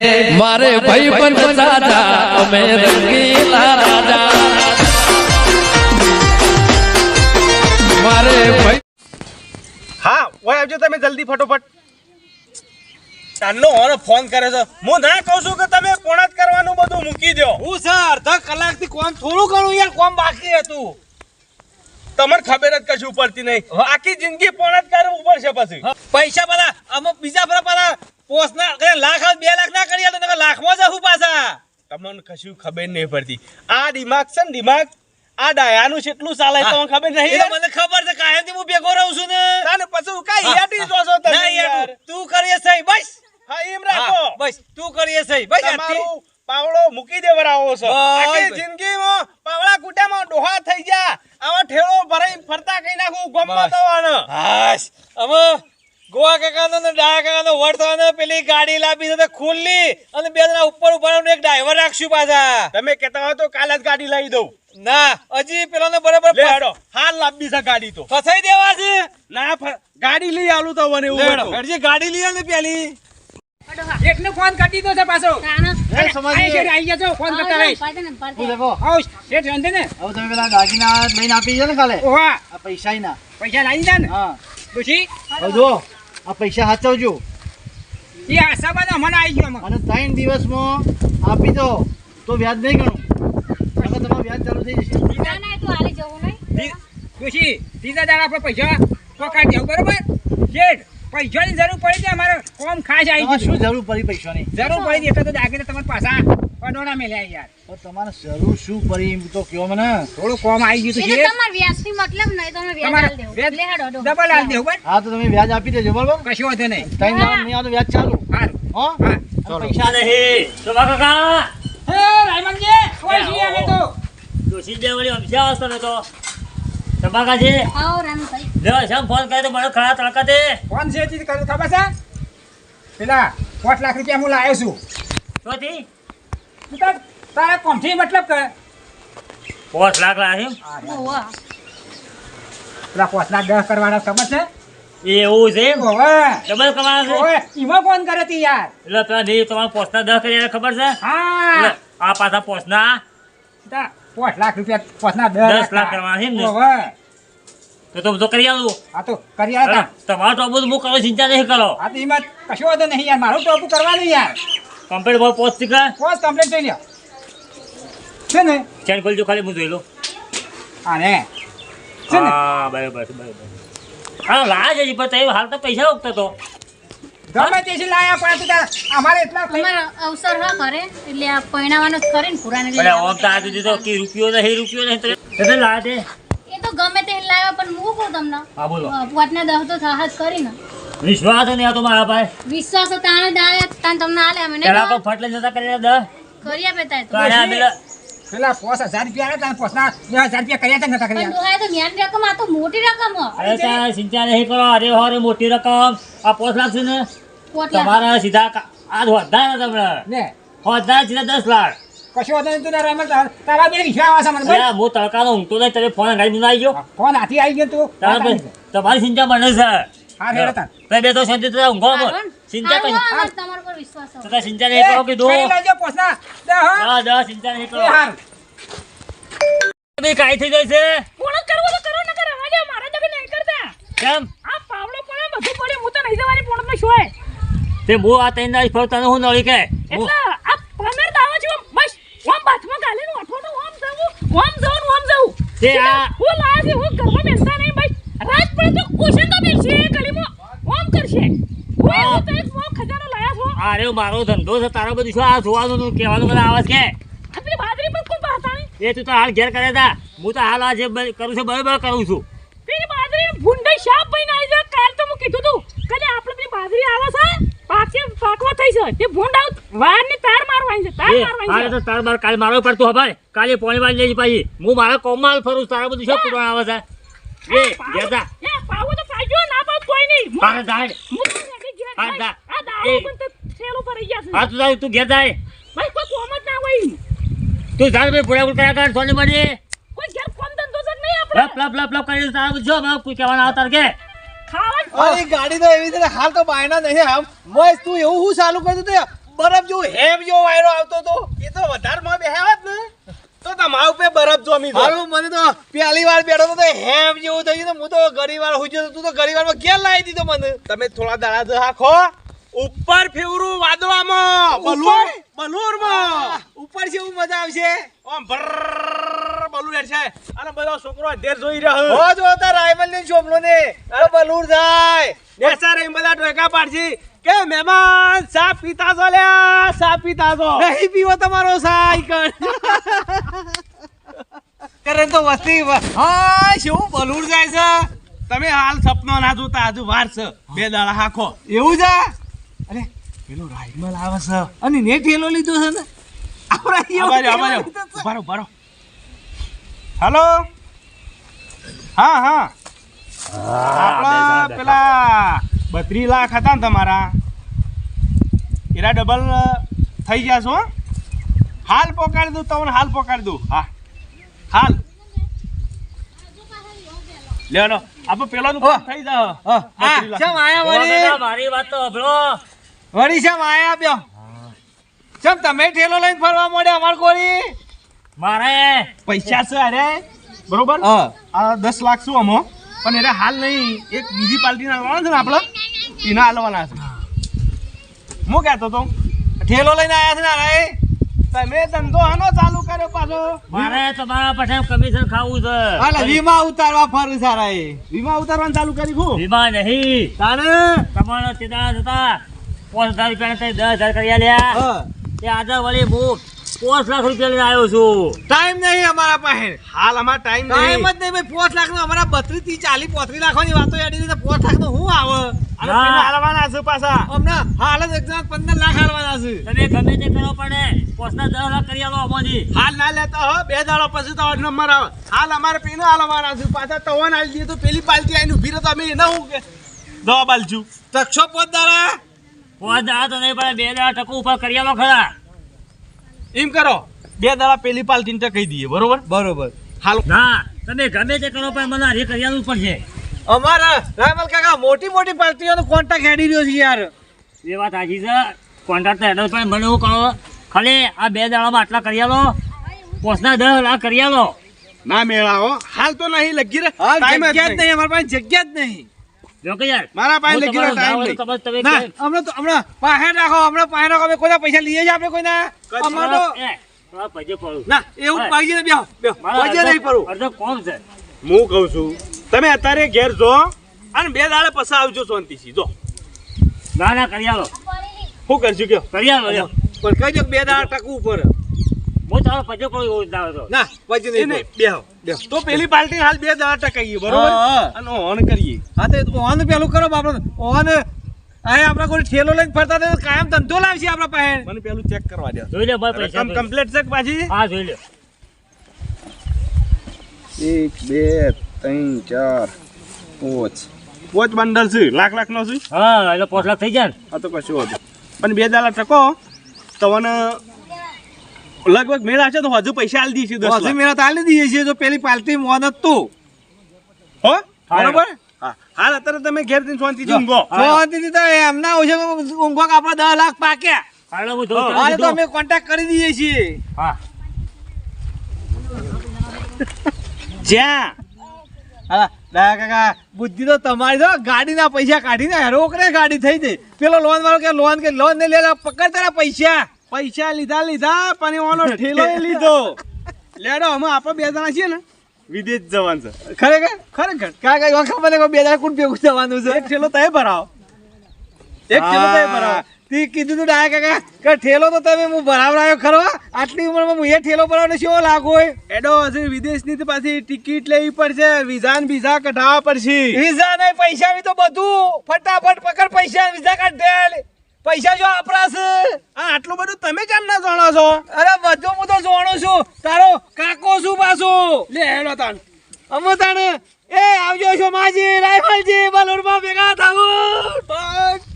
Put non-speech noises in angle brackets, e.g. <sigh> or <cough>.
મારે ભાઈ પણ સાજા અમે રંગીલા રાજા. મારે ભાઈ હા ઓય આવજો તમે જલ્દી ફટોફટ. તાનનો ઓર ફોન કરે છે. હું ના કહું છું કે તમે કોણ જ કરવાનું બધું મૂકી દો હું સર અડધા કલાકથી કોમ થોડું ઘણું યાર કોમ બાકી હતું. તમને ખબર જ કશું પડતી નહીં. આખી જિંદગી પોણા જ કરવું પડશે પછી. પૈસા બધા અમુક બીજા બધા બધા પોસ્ટના લાખ બે લાખ ના કરી આલો તમે લાખમાં જવું પાછા. તમને કશું ખબર નહીં પડતી. આ દિમાગ છે ને દિમાગ આ ડાયાનું કેટલું ચાલે તમને ખબર નહીં મને ખબર છે કાયમથી હું ભેગો રહું છું ને. તાને પછી કાઈ યાટી જો છો તમે યાર. તું કરીએ સહી બસ. હા એમ રાખો. બસ. તું કરીએ સહી બસ તમારું પાવડો મૂકી દેવરાવો છો. આખી જિંદગીમાં પાવડા કુટામાં ડોહા થઈ ગયા. આવા ઠેળો ભરાઈ ફરતા કઈ નાખું ગમતો તો આને હાશ ગોવા કાકાનો ને ડાયા કાકાનો વડ થવાનો પેલી ગાડી લાવી છે ખુલ્લી અને બે જણા ઉપર ઊભા એક ડ્રાઈવર રાખશું પાછા. તમે કહેતા હોય તો કાલે જ ગાડી લાવી દઉં. ના હજી પેલો ને બરાબર પાડો હાલ લાવી છે ગાડી તો. ફસાઈ દેવા છે? ના ગાડી લઈ આલું તો મને એવું ગાડી લઈ આલે પેલી. એકને ફોન કરી દીધો છે પાછો. એ સમાજી. આઈ શેઠ, આઈ ગયા ફોન કરતા રહી હું દેખો આવ શેઠ વાંધો ને. હવે તમે પેલા દાગીના લઈને આપી છે ને કાલે. ઓહા. પૈસા ના પૈસા લાવી દે ને. હા. પછી? હવે જો આ પૈસા સાચવજો એ આશામાં મને આવી ગયો. અને ત્રણ દિવસમાં આપી દો તો વ્યાજ નહીં ગણું. નકર તમારું વ્યાજ ચાલુ થઈ જશે. તી- પછી ત્રીજા દાડા આપણે પૈસા પકડી દેવું બરોબર? શેઠ પૈસાની જરૂર પડી છે અમારે કોમ ખાસ આવી શું જરૂર પડી પૈસાની? જરૂર પડી એટલે તો દાગીને તમારે પાછા પડોળા મેલ્યા યાર. તો તમારે જરૂર શું પડી એમ તો કયો મને. થોડું કોમ આવી ગયું તો શેઠ તમારે વ્યાજ ડબલ આલ દેવ. બસ હા તો તમે વ્યાજ આપી દેજો બરોબર? કશું વાંધો નહીં. ત્રણ ના નહીં આવતો વ્યાજ ચાલુ. સારું હો? હા. ચલો. પૈસા નહીં. તો કાકા? હે રાયમનજી કોઈ જી અમે તો ડોસી દે વળી અમસ્યા આવતો નતો. તમાકા છે? લે શમ ફોન કરે તો મને ખરા તડકા તે ફોન છે ચીજ ખબર છે? પેલા પાંચ લાખ રૂપિયા હું લાવ્યો છું. તું તાર તારા કોમથી મતલબ કે પાંચ લાખ લાવી પેલા પાંચ લાખ દસ કરવાના ખબર છે? એવું છે ડબલ કમાવા છે? ઓવે ફોન કરે તી યાર. એટલે પેલા નહીં તમારા પોસ્ટના દસ કરી ખબર છે? હા. આ પાછા પોસ્ટના પાંચ લાખ રૂપિયા પાંચના દસ લાખ કરવાના છે ને? તો તો બધું કરી આવું. આ તો કરી આયા તમારો તો બધું હું કરો ચિંતા નહીં કરો. આ તો ઈમાં કશો વાંધો નહીં યાર મારું ટોપું કરવાનું યાર. કમ્પ્લીટ ભાવ પોસ્ટ શીખા? પોસ્ટ કમ્પ્લીટ થઈ લ્યો. છે ને? ચેન ખોલજો ખાલી હું જોઈ લો હા ને. છે ને? હા બરાબર બરાબર હા લાજ હજી પણ તે હાલ તો પૈસા ઉગતો તો. ગમે તે છે લાયા પણ તું અમારે એટલા અમારો અવસર હા કરે એટલે આ પૈણાવાનો જ કરે ને પુરાને એટલે ઓમ તો આજુ તો કે રૂપિયો નહીં રૂપિયો નહીં એટલે લાજ છે એ તો ગમે તે લાવ્યા પણ હું તમને. હા બોલો. પોટના દહ તો થાહ જ કરીને વિશ્વાસ નહીં આવતો મારા ભાઈ વિશ્વાસ તો તાણે દાળે તાન તમને આલે અમે નહીં પેલા તો ફટલે જતા કરીને દસ કરી આપે તાય તો. પેલા. પેલા હજાર રૂપિયા આવે તાન પોસના બે હજાર રૂપિયા કર્યા તા નતા કર્યા. દોહાય તો મેન રકમ આ તો મોટી રકમ અરે તા સિંચા નહીં કરો અરે હોરે મોટી રકમ. આ લાખ છે ને? તમારા સીધા કા- આ હોદ્દા ને તમને. ને? હોદ્દા સીધા દસ લાખ. કશો વાંધો તું તારા તારા બે વિશ્વાસ આવે છે મને હું તડકાનો ઊંઘતો નહીં તમે ફોન ગાડી આવી ગયો. ફોન હાથી આવી ગયો તું. તારા પછી તમારી સિંચા બને છે. હા હેડો તાર તમે બે તો શાંતિ થી ઊંઘો. ને? સિંચા અમારે તમારા પર વિશ્વાસ. તો તાર સિંચા નહીં કરો કીધું. કરી લેજો પોસના. દે હા દસ સિંચા એ કરો. હાર. તમે કાંઈ થઈ જાય છે? પૂર્ણ કરવું તો કરો નકર રવા દો મારા જોડે નહીં કરતા. કેમ? આ પાવડો પડે બધું પડે હું તો નહીં જવાની પૂર્ણમાં શું તે હું આ ત્રણ દાડી ફરું તને હું નળી કે? એટલે આ પમેર દાવા છું બસ ઓમ બાથમાં ગાલીને ઓઠો તો ઓમ જવું ઓમ જવું ને ઓમ જવું. તે આ- હું લાયા છે હું ઘરમાં બેસતા પડે તો ઓશન તો ઓમ કરશે. હું તો એક મોં ખજાનો લાયા છો. આ મારો ધંધો છે તારો બધું શું આ જોવાનું નું કહેવાનું મને આવાજ કે? આપણી બાજરી પર કોઈ પાતા એ તું તો હાલ ઘેર કરે તા. હું તો હાલ આ જે કરું છું બરાબર કરું છું. પેલી બાજરી ભૂંડાઈ શાપ ભાઈ ના આવી કાલ તો હું કીધું તું કદે આપણે પેલી બાજરી આવે છે પાકે પાકવા થઈ છે તે ભૂંડ આવ વારની તાર મારવાની છે તાર મારવાની તો તાર માર કાલે મારવું પડતું હવે કાલે પોણી વાર લેજી પાછી. હું મારા કોમાલ ફરું તારા બધું શું પૂરવાનું આવે છે? એ પાવો તો ખાજો ના પાવ કોઈ નહીં. આ દાડ આ દા આ દાડ પણ તો થેલો પર ગયા છે. આ તું જાય તું ઘેર જાય. ભાઈ કોઈ કોમ જ ના હોય. તું જા ભાઈ ભોળા કરા કર સોને મડી કોઈ ઘેર કોમ ધંધો જ નહીં આપણે લપ લપ લપ કરી સાહેબ જો બા કોઈ કહેવાના આવતા કે અરે ગાડી તો એવી રીતે હાલ તો બાયના નહીં આમ મોય તું એવું હું ચાલુ કરતો તો? બરફ જો હેમ જો વાયરો આવતો તો. એ તો વધારે માં બેહાવત ને. હારું મને તો પહેલી વાર બેઠો તો હેમ જેવું થઈ ગયું હું તો ઘણી વાર હુઈ ગયો તું તો ઘણી વારમાં ક્યાં લાવી દીધો મને? તમે થોડા દાડા હાખો. ઉપર ફેવરું વાદળામાં. બલૂર? બલૂરમાં? ઉપર છે એવું મજા આવશે? ભર્ર બલૂર હેડ છે અને બધો છોકરો અધેર જોઈ રહ્યો હો જો રાયમલ ને ચોપલો ને બલુર બલૂર થાય બેસા રહીને બધા ટોકા પાડશી. કે મહેમાન સા પીતા છો લે સા પીતા છો? નહીં પીવો તમારો સાયકલ. કરે તો વસ્તી હા શું બલૂર જાય છે? તમે હાલ સપનો ના જોતા હજુ વાર છે. બે દાડા હાખો એવું છે? અરે પેલો રાઈમલ આવે છે. અને ને ઠેલો લીધો છે ને? આપણા. ઉભારો, ઉભારો. હાલો હા હા. આપણા પેલા બત્રીસ લાખ હતા ને તમારા. એરા ડબલ થઈ ગયા છો હાલ પોકાડી દઉં તમને હાલ પોકાડી દઉં. હા. હાલ. લેવાનો આપણે પેલાનું થઈ. ચમ આયા વળી? મારી વાત તો સાંભળો. વળી ચમ આયા બ્યો? ચમ તમે ઠેલો લઈને ફરવા મળ્યા અમાર કોરી મારે. પૈસા છે અરે. બરોબર? હા. આ દસ લાખ શું અમો પણ એને હાલ નહીં. એક બીજી પાર્ટી ના છે ને આપણે? એના હાલવાના છે. હું કહેતો તો ઠેલો લઈને આવ્યા છે ને આરાએ? તમે ધંધો હનો ચાલુ કર્યો પાછો? મારે તમારા પાસે કમિશન ખાવું છે. હાલે વીમા ઉતારવા ફરું સારા એ વીમા ઉતારવાનું ચાલુ કરી હું વીમા નહીં. તાને? તમારો ચિંતા હતા. પાંચ હજાર રૂપિયા દસ હજાર કરી તે આજે વળી હું પાંચ લાખ રૂપિયા લઈને આવ્યો છું. ટાઈમ નહીં અમારા પાસે. હાલ અમારા ટાઈમ ટાઈમ જ નહીં ભાઈ પાંચ લાખ નો અમારા બત્રીસથી ચાલીસ પોત્રીસ લાખની વાતો એડી રીતે પાંચ લાખ નો હું આવે? હાલવાના છે પાછા. હાલ જ એક પંદર લાખ હાલવાના છે. તમે ગમે તે કરો પણ પાંચના દસ લાખ કરી આલો હાલ ના લેતા હો બે દાડો પછી તો નંબર આવે. હાલ અમારે પેલો હાલવાના છે પાછા તવન હાલ દઈએ તો પેલી પાર્ટી આવીને ઊભી રહે તો અમે એને હું કે? દવા આલશું તક્ષો પોત દાડા. દાડા તો નહીં પડે બે દાડા ટકો ઉપર કરી આલો ખરા. એમ કરો. બે દાડા પેલી પાલટીને તો કહી દઈએ બરોબર? બરોબર. હાલ. ના તમે ગમે તે કરો પણ મને હરી કરી આલવું જ પડશે. અમારા રામલ કાકા મોટી મોટી પાર્ટીઓનો કોન્ટ્રાક્ટ હેડી રહ્યો છે યાર. એ વાત સાચી છે. કોન્ટ્રાક્ટ એડ્રેસ પણ મને એવું કહો ખાલી આ બે દાડામાં આટલા કરી લો પોસના દસ લાખ કરી લો ના મેળાવો હાલ તો નહીં લગી રહે. ટાઈમ જગ્યા જ નહીં. અમારી પાસે જગ્યા જ નહીં. મારા પાસે હું લગી રહ્યો તમારો ટાઈમ તમે હમણાં તો હમણાં પાસે રાખો હમણાં પાસે રાખો. અમે કોઈના પૈસા લઈએ આપણે કોઈના? અમારે. ના એવું નહીં અડધો કોમ છે. હું કહું છું તમે અત્યારે ઘેર જો અને બે દાડે પછી આવજો શાંતિથી જો. ના ના કરી આલો શું કરશું કયો? કરી પણ કહી દો બે દાડા ટકવું ઉપર હું પૈસે પડું ના એ નહીં બેહો. તો પેલી પાર્ટી હાલ બે દાડા ટકાઈએ બરોબર. અને ઓન કરીએ. હા તો ઓન પેલું કરો આપણે ઓન અહીં આપણે કોઈ ઠેલો લઈને ફરતા તો કાયમ ધંધો લાવશે આપણા પાસે. મને પેલું ચેક કરવા દે. જોઈ લે ભાઈ પૈસા કમ્પ્લીટ છે પાછી? હા જોઈ લે. એક બે ત્રણ ચાર પાંચ. પાંચ બંડલ છે. લાખ લાખ નો છે? હા એટલે પાંચ લાખ થઈ જાય ને. આ તો કશું હતું પણ બે દાડા ટકો. તમને લગભગ મેળા છે તો હજુ પૈસા આલી દઈશું દસ હજુ મેળા તો આલી દઈએ છીએ તો પેલી પાલતી મોન જ તું. હો? હા. બરોબર? હાલ અત્યારે તમે ઘેર જઈને શાંતિથી ઊંઘો. શાંતિથી તો એમના ઓછે ઊંઘો આપણા દસ લાખ પાક્યા. હાલે તો અમે કોન્ટેક્ટ કરી દઈએ છીએ. હા. જ્યાં? હા કાકા બુદ્ધિ તો તમારી તો ગાડીના પૈસા કાઢીને રોકડે ગાડી થઈ જાય પેલો લોન વાળો કે લોન કે લોન ને લે પકડ તારા પૈસા. પૈસા લીધા લીધા પણ એનો <laughs> ઠેલો લીધો. લેડો અમે આપણે બે જણા છીએ ને. વિદેશ જવાનું છે. ખરેખર? ખરેખર. કાકા કઈ ખબર મને બે જણા કુટ ભેગું જવાનું છે. એક ઠેલો તય ભરાવો. એક ઠેલો તો એ ભરાવો. તે કીધું તું ડાયા કાકા કે ઠેલો તો તમે હું ભરાવરાયો ખરો આટલી ઉંમરમાં હું એ ઠેલો ભરાવને શું લાગુ હોય? એડો હશે વિદેશની પાછી ટિકિટ લેવી પડશે વિઝા ને વિઝા કઢાવવા પડશે. વિઝા નહીં પૈસા બી તો બધું. ફટાફટ પકડ પૈસા વિઝા કાઢ દે. પૈસા જો આપણા છે? આ આટલું બધું તમે કેમ ના જાણો છો? અરે બધું હું તો જાણું છું. તારો કાકો શું પાછો? લે હેડો તાણ. અમે તાને એ આવજો છો માજી રાયફલજી બલુરમાં ભેગા થાવું